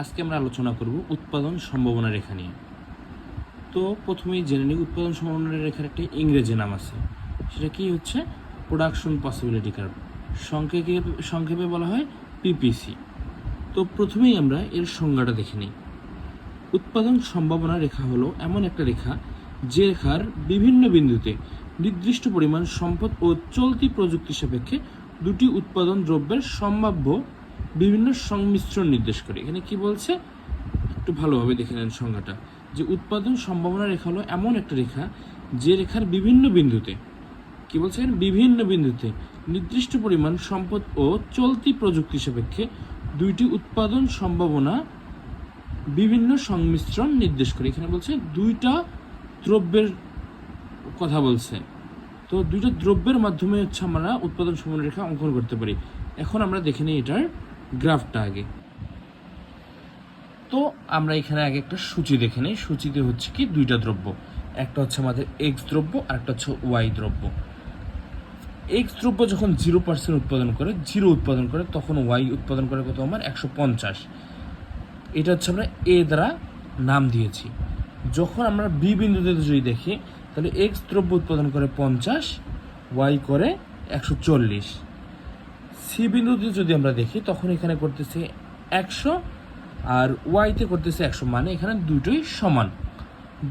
আজকে আমরা আলোচনা করব উৎপাদন সম্ভাবনা রেখা নিয়ে। তো প্রথমেই জেনে নিই, উৎপাদন সম্ভাবনা রেখার একটি ইংরেজি নাম আছে। সেটা কি হচ্ছে? প্রোডাকশন পসিবিলিটি কার্ভ সংক্ষেপে সংক্ষেপে বলা হয় পিপিসি তো প্রথমেই আমরা এর সংজ্ঞাটা দেখে নিই। উৎপাদন সম্ভাবনা রেখা হলো এমন একটা রেখা যে রেখার বিভিন্ন বিন্দুতে নির্দিষ্ট পরিমাণ সম্পদ ও চলতি প্রযুক্তি সাপেক্ষে দুটি উৎপাদন দ্রব্যের সম্ভাব্য বিভিন্ন সংমিশ্রণ নির্দেশ করে। এখানে কি বলছে? একটু ভালোভাবে দেখে নেন সংজ্ঞাটা। যে উৎপাদন সম্ভাবনা রেখা হলো এমন একটা রেখা যে রেখার বিভিন্ন বিন্দুতে, কি বলছে এখানে? বিভিন্ন বিন্দুতে নির্দিষ্ট পরিমাণ সম্পদ ও চলতি প্রযুক্তি সাপেক্ষে দুইটি উৎপাদন সম্ভাবনা বিভিন্ন সংমিশ্রণ নির্দেশ করে। এখানে বলছে দুইটা দ্রব্যের কথা বলছে। তো দুইটা দ্রব্যের মাধ্যমে হচ্ছে আমরা উৎপাদন সম্ভাবনা রেখা অঙ্কন করতে পারি। এখন আমরা দেখে নিই এটার গ্রাফটা আগে। তো আমরা এখানে আগে একটা সূচি দেখে নিই। সূচিতে হচ্ছে কি দুইটা দ্রব্য। একটা হচ্ছে আমাদের এক্স দ্রব্য আর একটা হচ্ছে ওয়াই দ্রব্য। এক্স দ্রব্য যখন জিরো পার্সেন্ট উৎপাদন করে জিরো উৎপাদন করে, তখন ওয়াই উৎপাদন করে কত আমার? একশো পঞ্চাশ। এটা হচ্ছে আমরা এ দ্বারা নাম দিয়েছি। যখন আমরা বি বিন্দুতে যদি দেখি, তাহলে এক্স দ্রব্য উৎপাদন করে পঞ্চাশ ওয়াই করে একশো চল্লিশ। সি বিন্দুতে যদি আমরা দেখি, তখন এখানে করতেছে একশো আর ওয়াইতে করতেছে একশো মানে এখানে দুটোই সমান।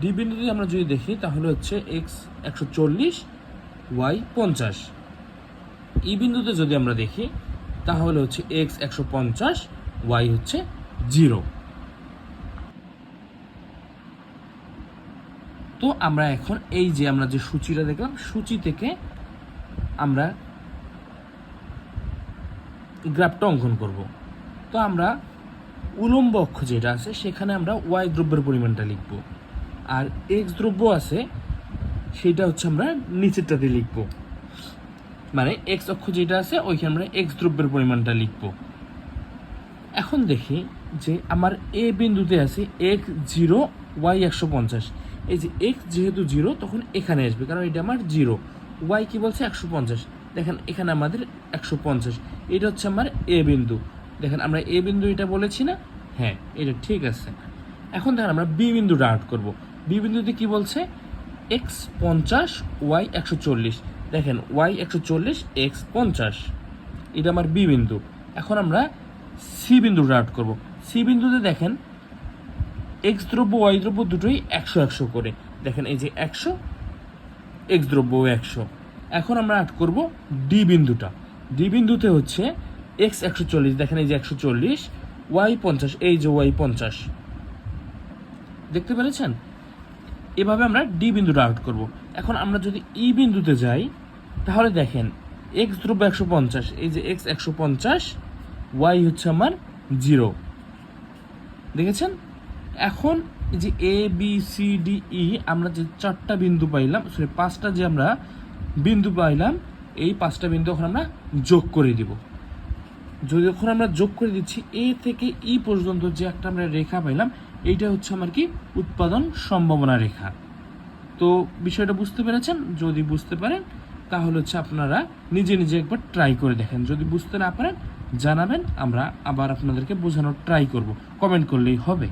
ডি বিন্দুতে আমরা যদি দেখি, তাহলে হচ্ছে এক্স একশো চল্লিশ ওয়াই পঞ্চাশ। ই বিন্দুতে যদি আমরা দেখি, তাহলে হচ্ছে এক্স একশো পঞ্চাশ ওয়াই হচ্ছে জিরো। তো আমরা এখন এই যে আমরা যে সূচিটা দেখলাম, সূচি থেকে আমরা গ্রাফটা অঙ্কন করব। তো আমরা উলম্ব অক্ষ যেটা আছে, সেখানে আমরা ওয়াই দ্রব্যের পরিমাণটা লিখব। আর এক্স দ্রব্য আছে, সেটা হচ্ছে আমরা নিচেরটাতে লিখব। মানে এক্স অক্ষ যেটা আছে, ওইখানে আমরা এক্স দ্রব্যের পরিমাণটা লিখব। এখন দেখি যে আমার এ বিন্দুতে আছে এক্স জিরো ওয়াই একশো পঞ্চাশ। এই যে এক্স যেহেতু জিরো, তখন এখানে আসবে, কারণ এটা আমার জিরো। ওয়াই কি বলছে? একশো পঞ্চাশ। দেখেন, এখানে আমাদের একশো পঞ্চাশ। এটা হচ্ছে আমার এ বিন্দু। দেখেন, আমরা এ বিন্দু এটা বলেছি না? হ্যাঁ এটা ঠিক আছে। এখন দেখেন, আমরা বি বিন্দুটা আউট করব। বি বিন্দুতে কি বলছে? এক্স পঞ্চাশ, ওয়াই একশো চল্লিশ। দেখেন, ওয়াই একশো চল্লিশ, এক্স পঞ্চাশ। এটা আমার বি বিন্দু। এখন আমরা সি বিন্দুটা আউট করব। সি বিন্দুতে দেখেন, এক্স দ্রব্য, ওয়াই দ্রব্য দুটোই একশো একশো করে। দেখেন, এই যে একশো, এক্স দ্রব্য একশো। এখন আমরা আট করব ডি বিন্দুটা। ডি বিন্দুতে হচ্ছে এক্স একশো চল্লিশ, দেখেন এই যে একশো চল্লিশ ওয়াই পঞ্চাশ, এই যে ওয়াই পঞ্চাশ। দেখতে পেরেছেন? এভাবে আমরা ডি বিন্দুটা আউট করব। এখন আমরা যদি ই বিন্দুতে যাই, তাহলে দেখেন এক্স দ্রব্য একশো পঞ্চাশ, এই যে এক্স একশো পঞ্চাশ ওয়াই হচ্ছে আমার জিরো দেখেছেন? এখন যে A B C D E আমরা যে চারটা বিন্দু পাইলাম সরি পাঁচটা যে আমরা বিন্দু পাইলাম এই পাঁচটা বিন্দু এখন আমরা যোগ করে দিব। যদি যখন আমরা যোগ করে দিচ্ছি, এ থেকে ই পর্যন্ত যে একটা আমরা রেখা পাইলাম, এইটা হচ্ছে আমার কি? উৎপাদন সম্ভাবনা রেখা। তো বিষয়টা বুঝতে পেরেছেন? যদি বুঝতে পারেন, তাহলে হচ্ছে আপনারা নিজে নিজে একবার ট্রাই করে দেখেন। যদি বুঝতে না পারেন, জানাবেন, আমরা আবার আপনাদেরকে বোঝানোর ট্রাই করব। কমেন্ট করলেই হবে।